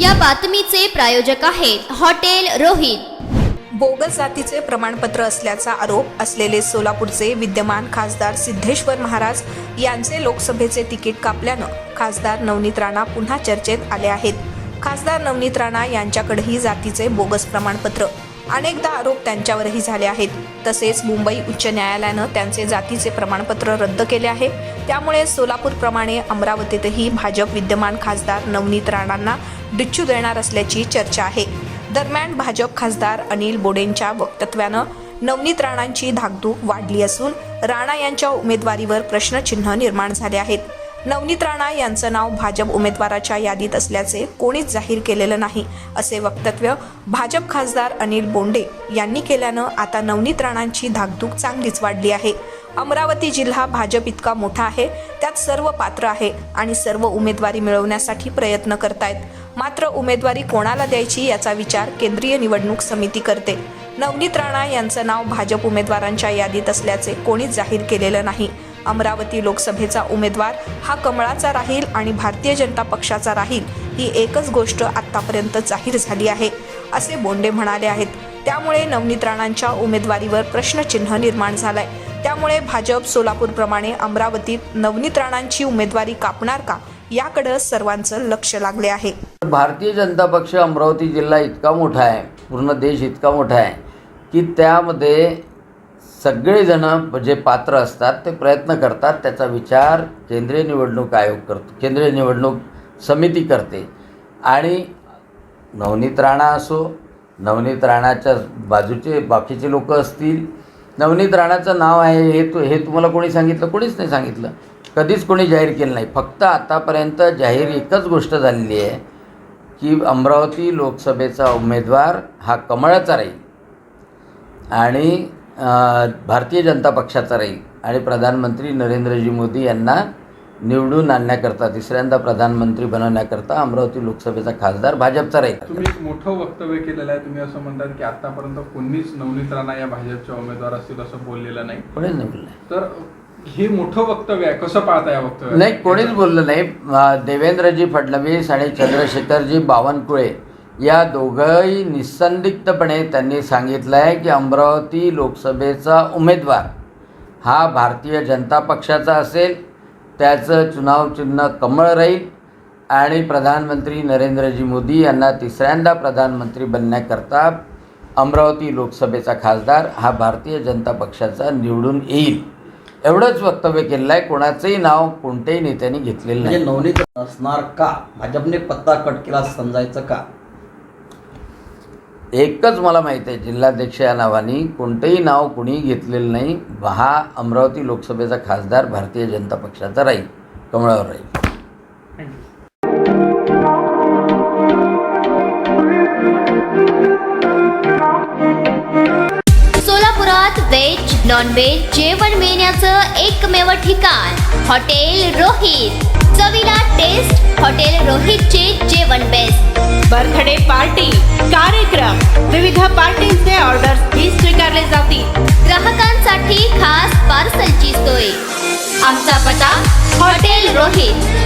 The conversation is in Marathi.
या बातमीचे प्रायोजक आहेत हॉटेल रोहित. बोगस जातीचे प्रमाणपत्र असल्याचा आरोप असलेले सोलापूरचे विद्यमान खासदार सिद्धेश्वर महाराज यांचे लोकसभेचे तिकीट कापल्यानं खासदार नवनीत राणा पुन्हा चर्चेत आले आहेत. खासदार नवनीत राणा यांच्याकडेही जातीचे बोगस प्रमाणपत्र. अनेकदा आरोप त्यांच्यावरही झाले आहेत. तसेच मुंबई उच्च न्यायालयानं त्यांचे जातीचे प्रमाणपत्र रद्द केले आहे. त्यामुळे सोलापूरप्रमाणे अमरावतीतही भाजप विद्यमान खासदार नवनीत राणांना डिच्चू देणार असल्याची चर्चा आहे. दरम्यान भाजप खासदार अनिल बोडेंच्या वक्तव्यानं नवनीत राणांची धाकधूक वाढली असून राणा यांच्या उमेदवारीवर प्रश्नचिन्ह निर्माण झाले आहेत. नवनीत राणा यांचं नाव भाजप उमेदवाराच्या यादीत असल्याचे कोणीच जाहीर केलेलं नाही असे वक्तव्य भाजप खासदार अनिल बोंडे यांनी केल्यानं आता नवनीत राणांची धाकधूक चांगलीच वाढली आहे. अमरावती जिल्हा भाजप इतका मोठा आहे त्यात सर्व पात्र आहे आणि सर्व उमेदवारी मिळवण्यासाठी प्रयत्न करतायत. मात्र उमेदवारी कोणाला द्यायची याचा विचार केंद्रीय निवडणूक समिती करते. नवनीत राणा यांचं नाव भाजप उमेदवारांच्या यादीत असल्याचे कोणीच जाहीर केलेलं नाही. अमरावती लोकसभेचा उमेदवार हा कमळाचा राहील आणि भारतीय जनता पक्षाचा राहील ही एकच गोष्ट आतापर्यंत जाहीर झाली आहे असे बोंडे म्हणाले आहेत. त्यामुळे नवनीत राणांच्या उमेदवारीवर प्रश्नचिन्ह निर्माण झालंय. त्यामुळे भाजप सोलापूरप्रमाणे अमरावतीत नवनीत राणांची उमेदवारी कापणार का याकडे सर्वांचं लक्ष लागले आहे. भारतीय जनता पक्ष अमरावती जिल्हा इतका मोठा आहे पूर्ण देश इतका मोठा आहे की त्यामध्ये सगळेजणं जे पात्र असतात ते प्रयत्न करतात त्याचा विचार केंद्रीय निवडणूक आयोग करतो केंद्रीय निवडणूक समिती करते. आणि नवनीत राणा असो नवनीत राणाच्या बाजूचे बाकीचे लोक असतील नवनीत राणाचं नाव आहे हे तू हे तुम्हाला कोणी सांगितलं? कोणीच नाही सांगितलं. कधीच कोणी जाहीर केलं नाही. फक्त आतापर्यंत जाहीर एकच गोष्ट झालेली आहे की अमरावती लोकसभेचा उमेदवार हा कमळाचा राहील. आणि भारतीय जनता पक्षाचा राहील आणि प्रधानमंत्री नरेंद्रजी मोदी यांना निवडून आणण्याकरता तिसऱ्यांदा प्रधानमंत्री बनवण्याकरता अमरावती लोकसभेचा खासदार भाजपचा राहील. तुम्ही एक मोठं वक्तव्य केलेलं आहे तुम्ही असं म्हणतात की आतापर्यंत कोणीच नवनीत राणा या भाजपच्या उमेदवार असतील असं बोललेलं नाही. कोणीच नाही बोललं. तर हे मोठं वक्तव्य आहे कसं पाहता या वक्तव्य नाही कोणीच बोललं नाही. देवेंद्रजी फडणवीस आणि चंद्रशेखरजी बावनकुळे या दोघंही निसंदिग्धपणे त्यांनी सांगितलं आहे की अमरावती लोकसभेचा उमेदवार हा भारतीय जनता पक्षाचा असेल त्याचं चुनाव चिन्ह कमळ राहील आणि प्रधानमंत्री नरेंद्रजी मोदी यांना तिसऱ्यांदा प्रधानमंत्री बनण्याकरता अमरावती लोकसभेचा खासदार हा भारतीय जनता पक्षाचा निवडून येईल. एवढंच वक्तव्य केलेलं आहे कोणाचंही नाव कोणत्याही नेत्यांनी घेतलेलं म्हणजे नाही. नवनीत असणार का? भाजपने पत्ता कट केला समजायचं का? एकच मला माहीत आहे जिल्हाध्यक्ष या नावाने कोणतंही नाव कुणी घेतलेलं नाही. हा अमरावती लोकसभेचा खासदार भारतीय जनता पक्षाचा राहील कमळावर राहील. सोलापुरात व्हेज नॉन व्हेज जेवण मिळण्याचं एकमेव ठिकाण हॉटेल रोहित. चवीला टेस्ट हॉटेल रोहितचे जेवण बेस्ट बर्थडे पार्टी कार्यक्रम विविध पार्टींचे ऑर्डर्स ही स्वीकारले जातील. ग्राहकांसाठी खास पार्सलची सोय. आमचा पता हॉटेल रोहित.